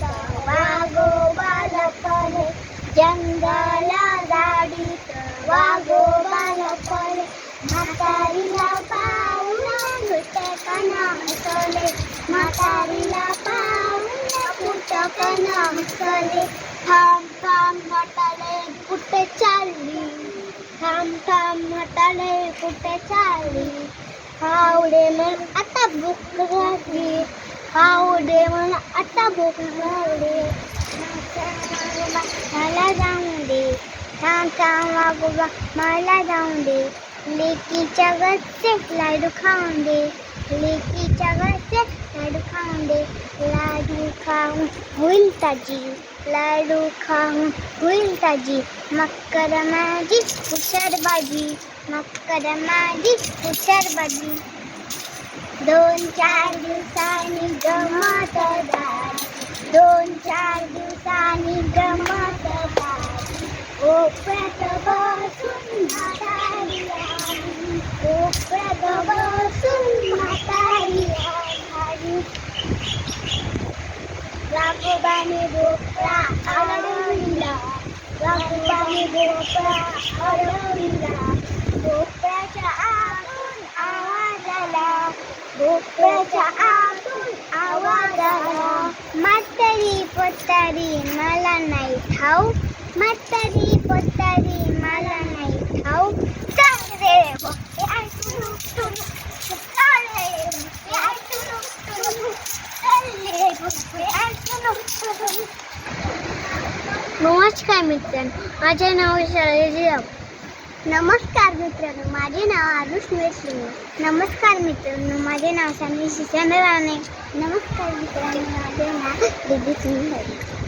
वागो लपणे जंगला जाडीत वागो लपणे म्हातारीला पाहुणा कुटकना कले म्हातारीला पाहुणा कुटकना हसले थांब थांब म्हटले कुठे चालली? थांब थांब म्हटले कुठे चालली? हावडे मग आता बुक घातली आवडे मग मला जाऊन दे थांब थांब वागोबा मला जाऊन दे लेकीच्या लाडू खाऊन दे लेकीच्या घरचे लाडू खाऊन दे लाडू खाऊन होईल ताजी लाडू खाऊन होईल ताजी मकर माझी हुशार बाजी मकर माझी हुशार बाजी दोन चार दिवसांनी गमत दोन चार दिवसांनी गमत कोपऱ्यात बसून म्हातारी कोपऱ्यात बसून म्हातारी आली. भोपळा अडविला वाघोबाने भोपळा अडविला भोपळ्याच्या भोपळे ऐकून चाल रे भोपळे ऐकून चालले भोपळे ऐकून नमस्कार मित्रांनो माझे नाव शैलजा नमस्कार मित्रांनो माझे नाव आरुष मेसलिंग नमस्कार मित्रांनो माझे नाव सानवी शिचंद्र राणे नमस्कार मित्रांनो माझे नाव दिदी सिंग